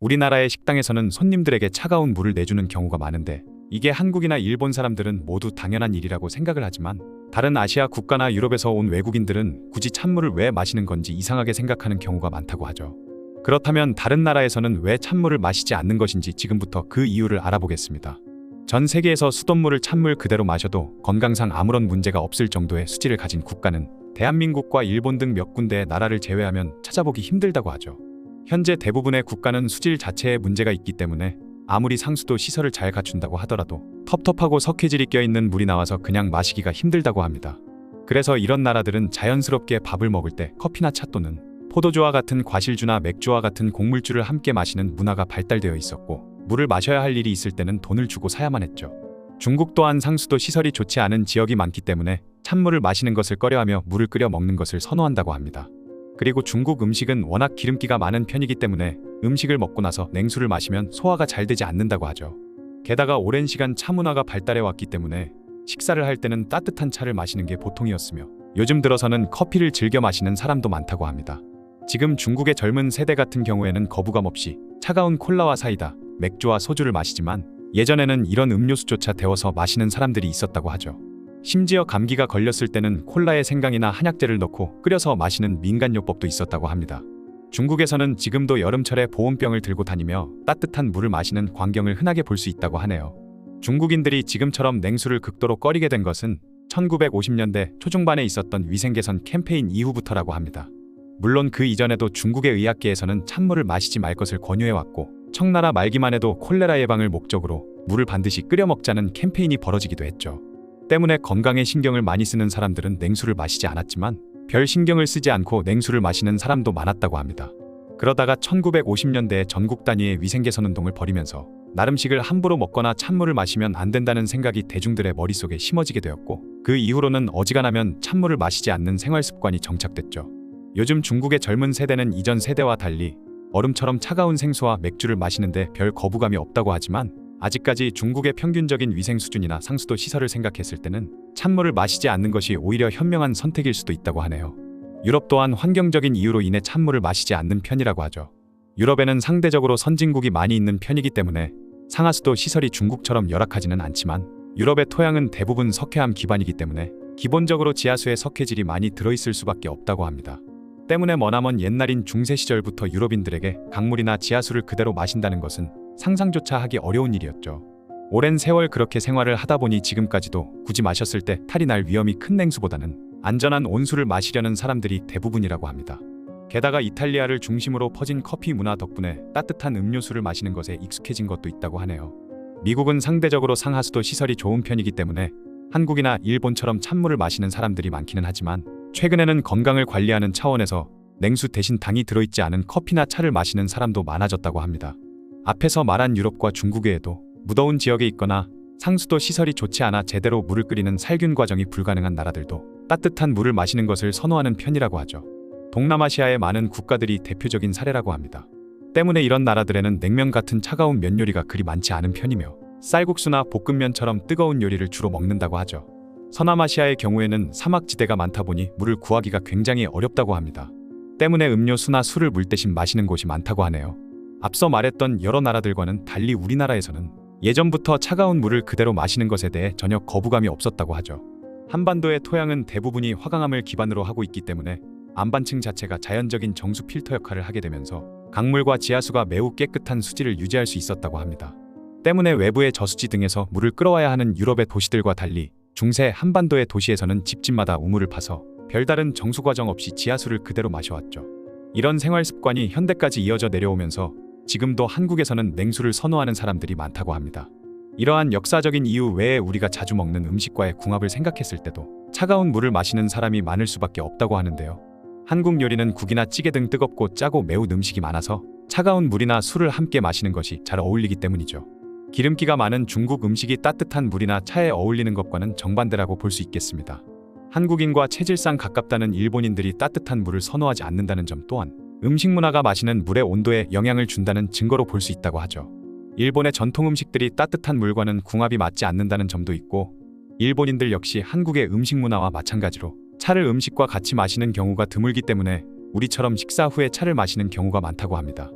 우리나라의 식당에서는 손님들에게 차가운 물을 내주는 경우가 많은데 이게 한국이나 일본 사람들은 모두 당연한 일이라고 생각을 하지만 다른 아시아 국가나 유럽에서 온 외국인들은 굳이 찬물을 왜 마시는 건지 이상하게 생각하는 경우가 많다고 하죠. 그렇다면 다른 나라에서는 왜 찬물을 마시지 않는 것인지 지금부터 그 이유를 알아보겠습니다. 전 세계에서 수돗물을 찬물 그대로 마셔도 건강상 아무런 문제가 없을 정도의 수질을 가진 국가는 대한민국과 일본 등 몇 군데의 나라를 제외하면 찾아보기 힘들다고 하죠. 현재 대부분의 국가는 수질 자체에 문제가 있기 때문에 아무리 상수도 시설을 잘 갖춘다고 하더라도 텁텁하고 석회질이 껴있는 물이 나와서 그냥 마시기가 힘들다고 합니다. 그래서 이런 나라들은 자연스럽게 밥을 먹을 때 커피나 차 또는 포도주와 같은 과실주나 맥주와 같은 곡물주를 함께 마시는 문화가 발달되어 있었고 물을 마셔야 할 일이 있을 때는 돈을 주고 사야만 했죠. 중국 또한 상수도 시설이 좋지 않은 지역이 많기 때문에 찬물을 마시는 것을 꺼려하며 물을 끓여 먹는 것을 선호한다고 합니다. 그리고 중국 음식은 워낙 기름기가 많은 편이기 때문에 음식을 먹고 나서 냉수를 마시면 소화가 잘 되지 않는다고 하죠. 게다가 오랜 시간 차 문화가 발달해 왔기 때문에 식사를 할 때는 따뜻한 차를 마시는 게 보통이었으며 요즘 들어서는 커피를 즐겨 마시는 사람도 많다고 합니다. 지금 중국의 젊은 세대 같은 경우에는 거부감 없이 차가운 콜라와 사이다, 맥주와 소주를 마시지만 예전에는 이런 음료수조차 데워서 마시는 사람들이 있었다고 하죠. 심지어 감기가 걸렸을 때는 콜라에 생강이나 한약재를 넣고 끓여서 마시는 민간요법도 있었다고 합니다. 중국에서는 지금도 여름철에 보온병을 들고 다니며 따뜻한 물을 마시는 광경을 흔하게 볼 수 있다고 하네요. 중국인들이 지금처럼 냉수를 극도로 꺼리게 된 것은 1950년대 초중반에 있었던 위생개선 캠페인 이후부터라고 합니다. 물론 그 이전에도 중국의 의학계에서는 찬물을 마시지 말 것을 권유해왔고 청나라 말기만 해도 콜레라 예방을 목적으로 물을 반드시 끓여 먹자는 캠페인이 벌어지기도 했죠. 때문에 건강에 신경을 많이 쓰는 사람들은 냉수를 마시지 않았지만 별 신경을 쓰지 않고 냉수를 마시는 사람도 많았다고 합니다. 그러다가 1950년대에 전국 단위의 위생개선 운동을 벌이면서 나름식을 함부로 먹거나 찬물을 마시면 안 된다는 생각이 대중들의 머릿속에 심어지게 되었고 그 이후로는 어지간하면 찬물을 마시지 않는 생활 습관이 정착됐죠. 요즘 중국의 젊은 세대는 이전 세대와 달리 얼음처럼 차가운 생수와 맥주를 마시는데 별 거부감이 없다고 하지만 아직까지 중국의 평균적인 위생 수준이나 상수도 시설을 생각했을 때는 찬물을 마시지 않는 것이 오히려 현명한 선택일 수도 있다고 하네요. 유럽 또한 환경적인 이유로 인해 찬물을 마시지 않는 편이라고 하죠. 유럽에는 상대적으로 선진국이 많이 있는 편이기 때문에 상하수도 시설이 중국처럼 열악하지는 않지만 유럽의 토양은 대부분 석회암 기반이기 때문에 기본적으로 지하수에 석회질이 많이 들어있을 수밖에 없다고 합니다. 때문에 머나먼 옛날인 중세 시절부터 유럽인들에게 강물이나 지하수를 그대로 마신다는 것은 상상조차 하기 어려운 일이었죠. 오랜 세월 그렇게 생활을 하다 보니 지금까지도 굳이 마셨을 때 탈이 날 위험이 큰 냉수보다는 안전한 온수를 마시려는 사람들이 대부분이라고 합니다. 게다가 이탈리아를 중심으로 퍼진 커피 문화 덕분에 따뜻한 음료수를 마시는 것에 익숙해진 것도 있다고 하네요. 미국은 상대적으로 상하수도 시설이 좋은 편이기 때문에 한국이나 일본처럼 찬물을 마시는 사람들이 많기는 하지만 최근에는 건강을 관리하는 차원에서 냉수 대신 당이 들어있지 않은 커피나 차를 마시는 사람도 많아졌다고 합니다. 앞에서 말한 유럽과 중국 외에도 무더운 지역에 있거나 상수도 시설이 좋지 않아 제대로 물을 끓이는 살균 과정이 불가능한 나라들도 따뜻한 물을 마시는 것을 선호하는 편이라고 하죠. 동남아시아의 많은 국가들이 대표적인 사례라고 합니다. 때문에 이런 나라들에는 냉면 같은 차가운 면 요리가 그리 많지 않은 편이며 쌀국수나 볶음면처럼 뜨거운 요리를 주로 먹는다고 하죠. 서남아시아의 경우에는 사막지대가 많다 보니 물을 구하기가 굉장히 어렵다고 합니다. 때문에 음료수나 술을 물 대신 마시는 곳이 많다고 하네요. 앞서 말했던 여러 나라들과는 달리 우리나라에서는 예전부터 차가운 물을 그대로 마시는 것에 대해 전혀 거부감이 없었다고 하죠. 한반도의 토양은 대부분이 화강암을 기반으로 하고 있기 때문에 안반층 자체가 자연적인 정수 필터 역할을 하게 되면서 강물과 지하수가 매우 깨끗한 수질을 유지할 수 있었다고 합니다. 때문에 외부의 저수지 등에서 물을 끌어와야 하는 유럽의 도시들과 달리 중세 한반도의 도시에서는 집집마다 우물을 파서 별다른 정수 과정 없이 지하수를 그대로 마셔왔죠. 이런 생활 습관이 현대까지 이어져 내려오면서 지금도 한국에서는 냉수를 선호하는 사람들이 많다고 합니다. 이러한 역사적인 이유 외에 우리가 자주 먹는 음식과의 궁합을 생각했을 때도 차가운 물을 마시는 사람이 많을 수밖에 없다고 하는데요. 한국 요리는 국이나 찌개 등 뜨겁고 짜고 매운 음식이 많아서 차가운 물이나 술을 함께 마시는 것이 잘 어울리기 때문이죠. 기름기가 많은 중국 음식이 따뜻한 물이나 차에 어울리는 것과는 정반대라고 볼 수 있겠습니다. 한국인과 체질상 가깝다는 일본인들이 따뜻한 물을 선호하지 않는다는 점 또한 음식 문화가 마시는 물의 온도에 영향을 준다는 증거로 볼 수 있다고 하죠. 일본의 전통 음식들이 따뜻한 물과는 궁합이 맞지 않는다는 점도 있고 일본인들 역시 한국의 음식 문화와 마찬가지로 차를 음식과 같이 마시는 경우가 드물기 때문에 우리처럼 식사 후에 차를 마시는 경우가 많다고 합니다.